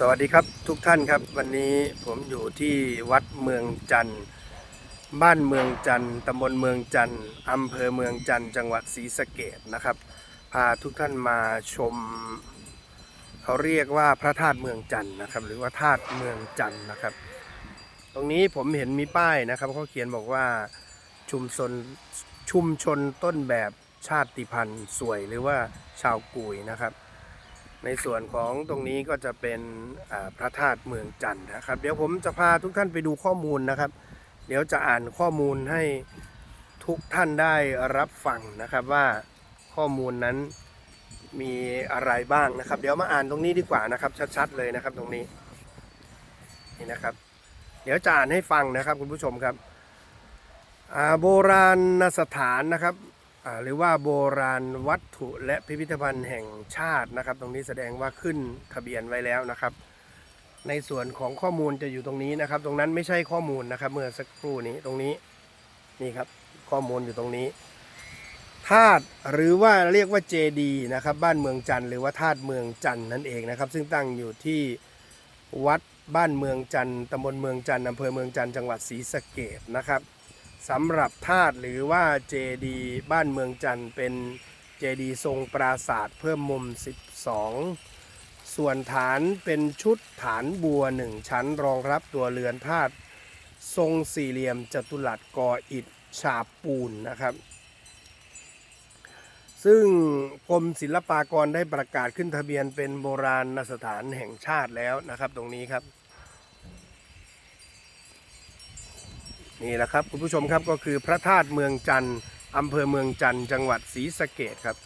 สวัสดีครับทุกท่านครับ วันนี้ผมอยู่ที่วัดเมืองจันทร์บ้านเมืองจันทร์ตำบลเมืองจันทร์อำเภอเมืองจันทร์จังหวัดศรีสะเกดนะครับ พาทุกท่านมาชม เขาเรียกว่าพระธาตุเมืองจันทร์นะครับ หรือว่าธาตุเมืองจันทร์นะครับ ตรงนี้ผมเห็นมีป้ายนะครับเขาเขียนบอกว่าชุมชนชุมชนต้นแบบชาติพันธุ์สวยหรือว่าชาวกุยนะครับ ในส่วนของตรงนี้ก็จะเป็นพระธาตุเมืองจันทร์นะครับ เดี๋ยวผมจะพาทุกท่านไปดูข้อมูลนะครับ เดี๋ยวจะอ่านข้อมูลให้ทุกท่านได้รับฟังนะครับว่าข้อมูลนั้นมีอะไรบ้างนะครับ เดี๋ยวมาอ่านตรงนี้ดีกว่านะครับ ชัดๆเลยนะครับตรงนี้นี่นะครับ เดี๋ยวจะอ่านให้ฟังนะครับคุณผู้ชมครับโบราณสถานนะครับ หรือว่าโบราณวัตถุและพิพิธภัณฑ์แห่งชาตินะครับ ตรงนี้แสดงว่าขึ้นทะเบียนไว้แล้วนะครับ ในส่วนของข้อมูลจะอยู่ตรงนี้นะครับ ตรงนั้นไม่ใช่ข้อมูลนะครับ เมื่อสักครู่นี้ตรงนี้นี่ครับข้อมูลอยู่ตรงนี้ธาตุหรือว่าเรียกว่าเจดีนะครับบ้านเมืองจันทร์หรือว่าธาตุเมืองจันทร์นั่นเองนะครับ ซึ่งตั้งอยู่ที่วัดบ้านเมืองจันทร์ตำบลเมืองจันทร์อำเภอเมืองจันทร์จังหวัดศรีสะเกดนะครับ สำหรับธาตุหรือว่าเจดีบ้านเมืองจันทร์เป็นเจดีทรงปราสาทเพิ่มมุม 12 ส่วนฐานเป็นชุดฐานบัวหนึ่งชั้นรองรับตัวเรือนธาตุทรงสี่เหลี่ยมจัตุรัสก่ออิฐฉาบปูนนะครับ ซึ่งกรมศิลปากรได้ประกาศขึ้นทะเบียนเป็นโบราณสถานแห่งชาติแล้วนะครับ ตรงนี้ครับ นี่แหละครับคุณผู้ชมครับก็คือพระธาตุเมืองจันทร์อำเภอเมืองจันทร์จังหวัดศรีสะเกดครับ